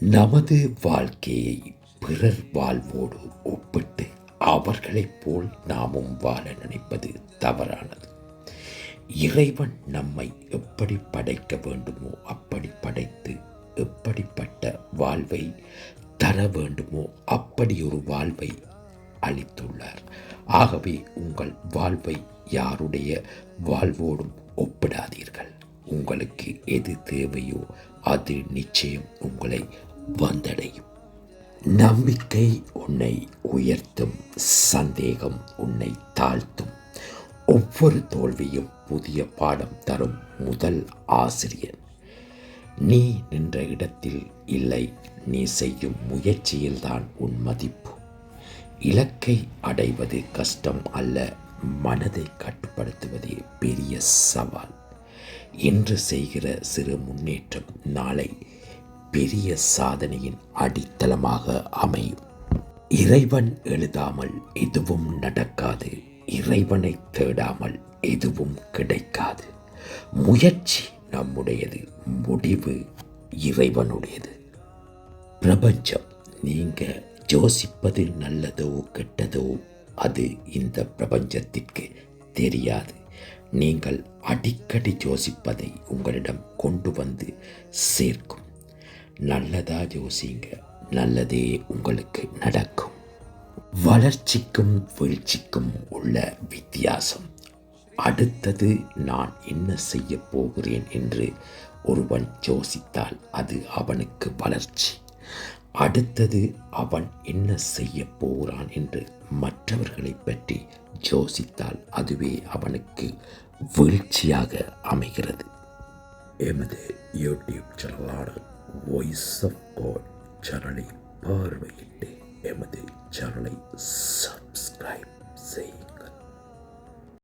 நமது வாழ்க்கையை பிறர் வாழ்வோடு ஒப்பிட்டு அவர்களைப் போல் நாமும் வாழ நினைப்பது தவறானது. இறைவன் நம்மை எப்படி படைக்க வேண்டுமோ அப்படி படைத்து எப்படிப்பட்ட வாழ்வை தர வேண்டுமோ அப்படி ஒரு வாழ்வை அளித்துள்ளார். ஆகவே உங்கள் வாழ்வை யாருடைய வாழ்வோடும் ஒப்பிடாதீர்கள். உங்களுக்கு எது தேவையோ அது நிச்சயம் உங்களை வந்தடையும். நம்பிக்கை உன்னை உயர்த்தும் சந்தேகம் உன்னை தாழ்த்தும். ஒவ்வொரு தோல்வியும் புதிய பாடம் தரும் முதல் ஆசிரியர் நீ நின்ற இடத்தில் இல்லை நீ செய்யும் முயற்சியில்தான் உன் மதிப்பு. இலக்கை அடைவது கஷ்டம் அல்ல மனதை கட்டுப்படுத்துவதே பெரிய சவால். இன்று செய்கிற சிறு முன்னேற்றம் நாளை பெரிய சாதனையின் அடித்தளமாக அமையும். இறைவன் எழுதாமல் எதுவும் நடக்காது. இறைவனை தேடாமல் எதுவும் கிடைக்காது. முயற்சி நம்முடையது முடிவு இறைவனுடையது. பிரபஞ்சம் நீங்க யோசிப்பது நல்லதோ கெட்டதோ அது இந்த பிரபஞ்சத்திற்கு தெரியாது. நீங்கள் அடிக்கடி யோசிப்பதை உங்களிடம் கொண்டு வந்து சேர்க்கும். நல்லதா யோசிங்க நல்லதே உங்களுக்கு நடக்கும். வளர்ச்சிக்கும் வீழ்ச்சிக்கும் உள்ள வித்தியாசம். அடுத்தது நான் என்ன செய்ய போகிறேன் என்று ஒருவன் யோசித்தால் அது அவனுக்கு வளர்ச்சி. அடுத்தது அவன் என்ன செய்ய போகிறான் என்று மற்றவர்களை பற்றி யோசித்தால் அதுவே அவனுக்கு வீழ்ச்சியாக அமைகிறது. எமது யூடியூப் சேனலான வாய்ஸ் ஆஃப் காட் சேனலை பார்வையிட்டு எமது சேனலை சப்ஸ்கிரைப் செய்யுங்கள்